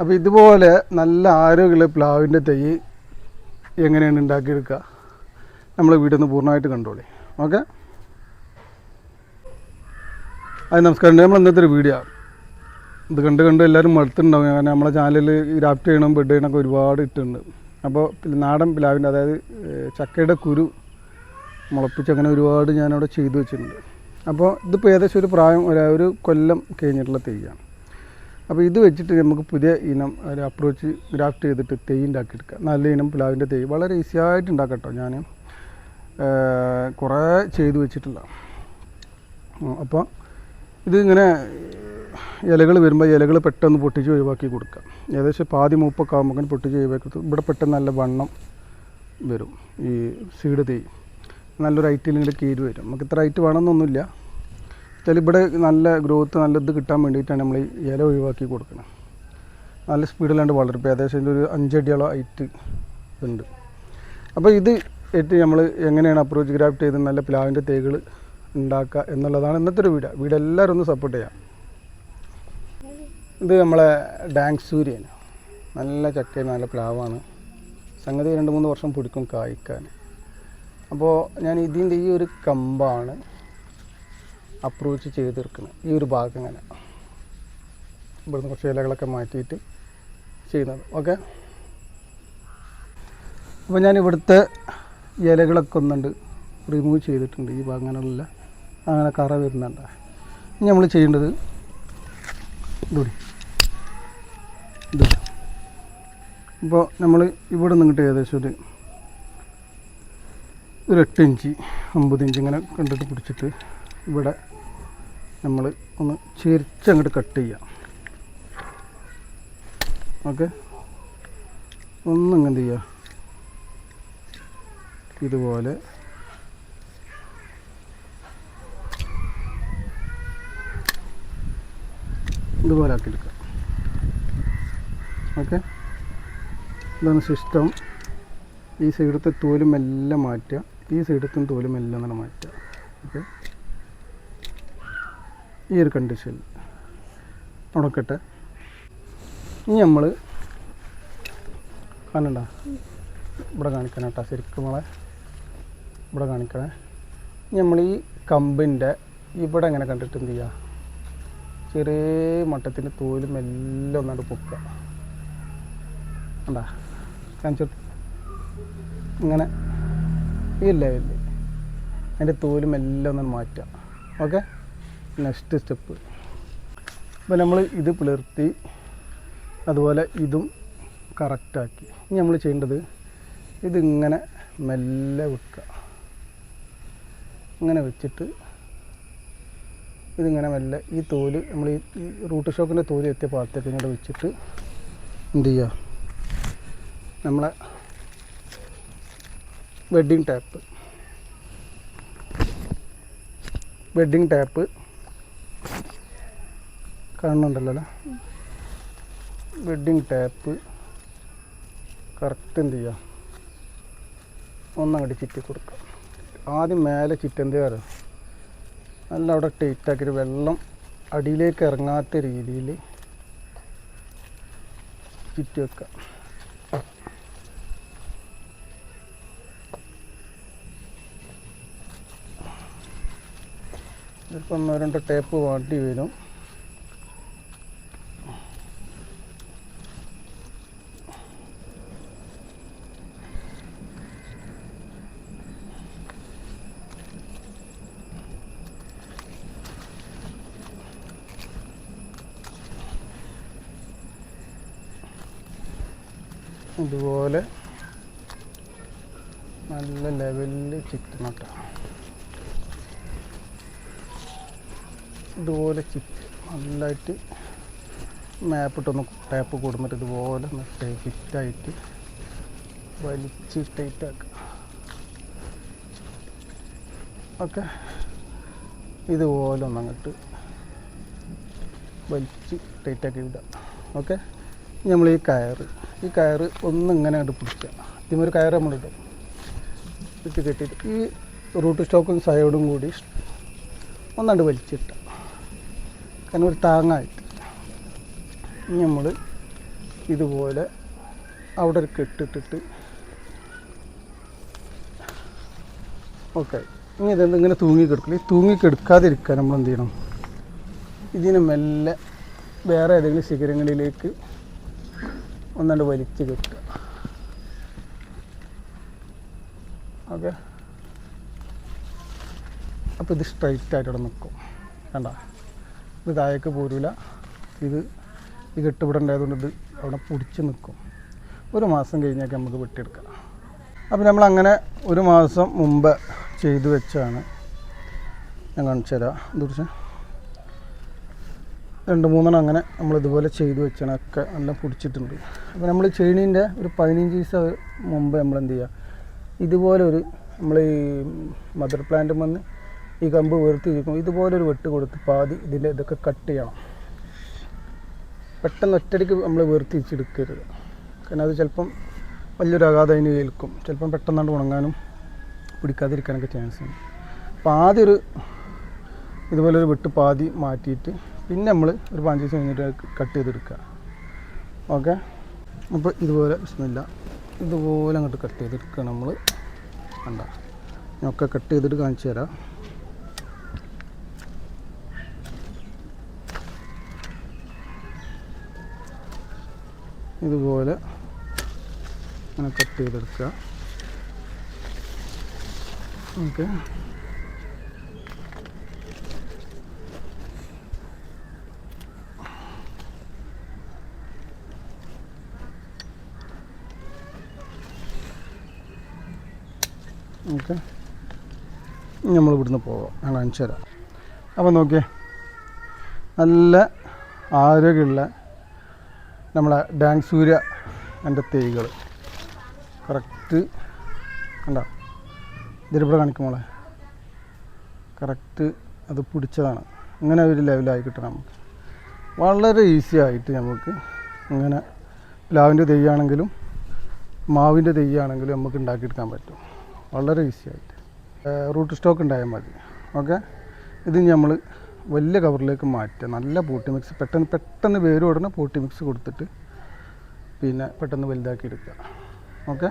അപ്പോൾ ഇതുപോലെ നല്ല ആരോഗ്യമുള്ള പ്ലാവിന്റെ തൈ എങ്ങനെയാണ് ഉണ്ടാക്കിയെടുക്കുക? നമ്മൾ വീട്ടിൽ നിന്ന് പൂർണമായിട്ട് കണ്ടോളി. ഓക്കെ? അത് നമസ്കാരം. നമ്മൾ ഇന്നത്തെ ഒരു വീഡിയോ. ഇത് കണ്ട് കണ്ട് എല്ലാവരും മടുത്തിട്ടുണ്ടാവും. കാരണം നമ്മളെ ചാനലിൽ ഗ്രാഫ്റ്റ് ചെയ്യണം ബെഡ് ചെയ്യണമൊക്കെ ഒരുപാട് ഇട്ടുണ്ട് അപ്പോൾ നാടൻ പ്ലാവിന്റെ അതായത് ചക്കയുടെ കുരു മുളപ്പിച്ച് അങ്ങനെ ഒരുപാട് ഞാനവിടെ ചെയ്തു വെച്ചിട്ടുണ്ട്. അപ്പോൾ ഇതിപ്പോൾ ഏകദേശം ഒരു പ്രായം ഒരു കൊല്ലം കഴിഞ്ഞിട്ടുള്ള തെയ്യാണ് അപ്പോൾ ഇത് വെച്ചിട്ട് നമുക്ക് പുതിയ ഇനം ഒരു അപ്രോച്ച് ഗ്രാഫ്റ്റ് ചെയ്തിട്ട് തെയ്യ് ഉണ്ടാക്കിയെടുക്കുക. നല്ല ഇനം പ്ലാവിന്റെ തേയ്. വളരെ ഈസി ആയിട്ട് ഉണ്ടാക്കാം കേട്ടോ ഞാൻ കുറേ ചെയ്തു വെച്ചിട്ടില്ല അപ്പോൾ ഇത് ഇങ്ങനെ ഇലകൾ വരുമ്പോൾ ഇലകൾ പെട്ടെന്ന് പൊട്ടിച്ച് ഒഴിവാക്കി കൊടുക്കുക. ഏകദേശം പാതി മൂപ്പൊക്കെ ആകുമ്പോൾ പൊട്ടിച്ച് ഒഴിവാക്കി ഇവിടെ പെട്ടെന്ന് നല്ല വണ്ണം വരും ഈ സീഡ് തേയ്. നല്ലൊരു ഹൈറ്റിൽ ഇങ്ങോട്ട് കീര് വരും. നമുക്ക് ഇത്ര ഹൈറ്റ് വേണമെന്നൊന്നുമില്ല. വെച്ചാൽ ഇവിടെ നല്ല ഗ്രോത്ത് നല്ല ഇത് കിട്ടാൻ വേണ്ടിയിട്ടാണ് നമ്മൾ ഈ ഇല ഒഴിവാക്കി കൊടുക്കുന്നത് നല്ല സ്പീഡിലാണ്ട് വളരും ഇപ്പോൾ ഏകദേശം ഇതിന്റെ ഒരു അഞ്ചടിയോളം ഹൈറ്റ് ഉണ്ട് അപ്പോൾ ഇത് ഏറ്റ് നമ്മൾ എങ്ങനെയാണ് അപ്രോച്ച് ഗ്രാഫ്റ്റ് ചെയ്ത് നല്ല പ്ലാവിന്റെ തേകൾ ഉണ്ടാക്കുക എന്നുള്ളതാണ് ഇന്നത്തെ ഒരു വീടാണ് വീടെല്ലാവരും ഒന്ന് സപ്പോർട്ട് ചെയ്യാം. ഇത് നമ്മളെ ഡാങ് സൂര്യൻ. നല്ല ചക്ക നല്ല പ്ലാവാണ്. സംഗതി രണ്ട് മൂന്ന് വർഷം പിടിക്കും കായ്ക്കാൻ. അപ്പോൾ ഞാൻ ഇതിന്റെ ഈ ഒരു കമ്പാണ്. അപ്രോച്ച് ചെയ്തെടുക്കുന്നത് ഈ ഒരു ഭാഗം ഇങ്ങനെ. ഇവിടുന്ന് കുറച്ച് ഇലകളൊക്കെ മാറ്റിയിട്ട് ചെയ്യുന്നത്. ഓക്കെ അപ്പോൾ ഞാൻ ഇവിടുത്തെ ഇലകളൊക്കെ ഒന്നുണ്ട് റിമൂവ് ചെയ്തിട്ടുണ്ട്. ഈ ഭാഗങ്ങളിലുള്ള അങ്ങനെ കറ വരുന്നുണ്ട്. ഇനി നമ്മൾ ചെയ്യേണ്ടത് ഇതുപോലെ ഇത് ഇപ്പോൾ നമ്മൾ ഇവിടെ നിന്നിട്ട് ഏകദേശം ഒരു ഒരു എട്ട് ഇഞ്ച് ഒമ്പത് ഇഞ്ച് ഇങ്ങനെ കണ്ടിട്ട് പിടിച്ചിട്ട് ഇവിടെ നമ്മൾ ഒന്ന് ചിരിച്ചങ്ങോട്ട് കട്ട് ചെയ്യാം. ഓക്കെ? ഒന്നിങ്ങനെ ചെയ്യുക ഇതുപോലെ. ഇതുപോലെ ആക്കിയെടുക്കുക ഓക്കെ? ഇതാണ് സിസ്റ്റം ഈ സൈഡത്തെ തോലും എല്ലാം മാറ്റുക. ഈ സൈഡത്തും തോലും എല്ലാം തന്നെ മാറ്റുക. ഓക്കെ? ഈ ഒരു കണ്ടീഷനിൽ ഉണക്കട്ടെ ഇനി നമ്മൾ കാണണ്ട. ഇവിടെ കാണിക്കണം കേട്ടോ ശരിക്കും നമ്മളെ ഇവിടെ കാണിക്കണേ. ഇനി നമ്മൾ ഈ കമ്പിന്റെ ഇവിടെ എങ്ങനെ കണ്ടിട്ട് എന്ത് ചെയ്യുക ചെറിയ മട്ടത്തിന് തോലും എല്ലാം ഒന്നാണ്ട് പൊക്കുക. കണ്ടാ? കാണിച്ചു ഇങ്ങനെ ഈ ലെവലിൽ അതിന്റെ തോലും എല്ലാം ഒന്നാണ് മാറ്റുക. ഓക്കെ? Next step. അപ്പോൾ നമ്മൾ ഇത് പിളർത്തി അതുപോലെ ഇതും കറക്റ്റാക്കി ഇനി നമ്മൾ ചെയ്യേണ്ടത് ഇതിങ്ങനെ മെല്ലെ വെക്കുക. ഇങ്ങനെ വെച്ചിട്ട് ഇതിങ്ങനെ മെല്ലെ ഈ തോൽ നമ്മൾ ഈ റൂട്ട് ഷോക്കിന്റെ തോൽ എത്തിയ ഭാഗത്തേക്ക് ഇങ്ങോട്ട് വെച്ചിട്ട് എന്ത് ചെയ്യുക? നമ്മളെ വെഡ്ഡിങ് ടാപ്പ് വെഡ്ഡിങ് ടാപ്പ് കാണുന്നുണ്ടല്ലോ അല്ലേ? വെഡ്ഡിങ് ടാപ്പ് കറക്റ്റ് എന്ത് ചെയ്യാം? ഒന്നങ്ങോട്ട് ചിറ്റി കൊടുക്കാം. ആദ്യം മേലെ ചിറ്റെന്ത് ചെയ്യാറ് നല്ല അവിടെ ടൈറ്റ് ആക്കിയിട്ട് വെള്ളം അടിയിലേക്ക് ഇറങ്ങാത്ത രീതിയിൽ ചുറ്റി വെക്കാം. ചിലപ്പോൾ ഒന്നോ രണ്ടോ ടേപ്പ് വാട്ടി വരും. ഇതുപോലെ നല്ല ലെവലിൽ ചിറ്റണം കേട്ടോ ഇതുപോലെ ചിറ്റ് നല്ലതായിട്ട് മാപ്പിട്ടൊന്ന് ടാപ്പ് കൊടുന്നിട്ട് ഇതുപോലെ ഒന്ന് ഫിറ്റായിട്ട് വലിച്ച് ടൈറ്റാക്കുക ഓക്കെ. ഇതുപോലെ ഒന്ന് അങ്ങോട്ട് വലിച്ച് ടൈറ്റാക്കി വിടുക ഓക്കെ. നമ്മൾ ഈ കയറ്. ഈ കയറ് ഒന്നിങ്ങനെ അങ്ങോട്ട് പിടിക്കുക ഇതിമ ഒരു കയറ് നമ്മളിടും. ഇട്ട് കെട്ടിയിട്ട് ഈ റൂട്ട് സ്റ്റോക്കും സൈഡും കൂടി ഒന്നാണ്ട് വലിച്ചിട്ട. കാരണം ഒരു താങ്ങായിട്ട്. ഇനി നമ്മൾ ഇതുപോലെ അവിടെ ഒരു കെട്ടിട്ടിട്ട് ഓക്കെ. ഇനി ഇതെന്ത് ഇങ്ങനെ തൂങ്ങിക്കെടുക്കില്ല ഈ തൂങ്ങിക്കെടുക്കാതിരിക്കാൻ നമ്മൾ എന്ത് ചെയ്യണം? ഇതിനെ മെല്ലെ വേറെ ഏതെങ്കിലും ശിഖരങ്ങളിലേക്ക് ഒന്നാണ്ട് വലിച്ച് കിട്ടുക. ഓക്കെ? അപ്പോൾ ഇത് സ്ട്രൈറ്റ് ആയിട്ട് ഇവിടെ നിൽക്കും വേണ്ട ഇത് താഴേക്ക് പോരില്ല ഇത് ഈ കെട്ടുപിടേണ്ടതുകൊണ്ട് ഇത് അവിടെ പിടിച്ച് നിൽക്കും ഒരു മാസം കഴിഞ്ഞൊക്കെ നമുക്ക് വെട്ടിയെടുക്കാം. അപ്പോൾ നമ്മൾ അങ്ങനെ ഒരു മാസം മുമ്പ് ചെയ്തു വെച്ചാണ് ഞാൻ കാണിച്ചു തരാം കുറിച്ച്? രണ്ട് മൂന്നെണ്ണം അങ്ങനെ നമ്മൾ ഇതുപോലെ ചെയ്തു വെച്ചാണ് ഒക്കെ നല്ല പിടിച്ചിട്ടുണ്ട്. അപ്പോൾ നമ്മൾ ചെയ്യണീന്റെ ഒരു പതിനഞ്ച് ദിവസം മുമ്പ് നമ്മൾ എന്ത് ചെയ്യുക ഇതുപോലെ ഒരു നമ്മൾ ഈ മദർ പ്ലാന്റ് വന്ന് ഈ കമ്പ് വേർതിരിക്കും ഇതുപോലെ ഒരു വെട്ട് കൊടുത്ത് പാതി ഇതിന്റെ ഇതൊക്കെ കട്ട് ചെയ്യണം. പെട്ടെന്ന് ഒറ്റയടിക്ക് നമ്മൾ വേർതിരിച്ചെടുക്കരുത് കാരണം അത് ചിലപ്പം വലിയൊരു അഗാധം അതിന് ഏൽക്കും. ചിലപ്പം പെട്ടെന്നാണ്ട് ഉണങ്ങാനും പിടിക്കാതിരിക്കാനൊക്കെ ചാൻസ് ഉണ്ട്. അപ്പോൾ ആദ്യം ഒരു ഇതുപോലൊരു വെട്ട് പാതി മാറ്റിയിട്ട് പിന്നെ നമ്മൾ ഒരു പതിനഞ്ച് ദിവസം കഴിഞ്ഞിട്ട് കട്ട് ചെയ്തെടുക്കുക. ഓക്കെ അപ്പോൾ ഇതുപോലെ വിസ്മില്ല ഇതുപോലെ അങ്ങോട്ട് കട്ട് ചെയ്തെടുക്കുക നമ്മൾ കണ്ട? ഒക്കെ കട്ട് ചെയ്തിട്ട് കാണിച്ചു തരാം. ഇതുപോലെ അങ്ങനെ കട്ട് ചെയ്തെടുക്കുക. Okay okay. നമ്മൾ ഇവിടുന്ന് പോവാം. ഞാൻ കാണിച്ചു തരാം അപ്പോൾ നോക്കിയേ നല്ല ആരോഗ്യമുള്ള നമ്മളെ ഡാങ് സൂര്യ എന്റെ തൈകൾ കറക്റ്റ് കണ്ട? ഇതിലിവിടെ കാണിക്കും മോളെ. കറക്റ്റ് അത് പിടിച്ചതാണ്. ഇങ്ങനെ ഒരു ലെവലായി കിട്ടണം നമുക്ക്. വളരെ ഈസി ആയിട്ട് നമുക്ക് ഇങ്ങനെ പ്ലാവിന്റെ തെയ്യാണെങ്കിലും മാവിന്റെ തെയ്യാണെങ്കിലും നമുക്ക് ഉണ്ടാക്കിയെടുക്കാൻ പറ്റും. വളരെ ഈസി ആയിട്ട്. റൂട്ട് സ്റ്റോക്ക് ഉണ്ടായാൽ മതി. ഓക്കെ ഇത് നമ്മൾ വലിയ കവറിലേക്ക് മാറ്റുക നല്ല പൂട്ടി മിക്സ് പെട്ടെന്ന് പെട്ടെന്ന് വേര് ഉടനെ പൂട്ടി മിക്സ് കൊടുത്തിട്ട് പിന്നെ പെട്ടെന്ന് വലുതാക്കി എടുക്കുക. ഓക്കെ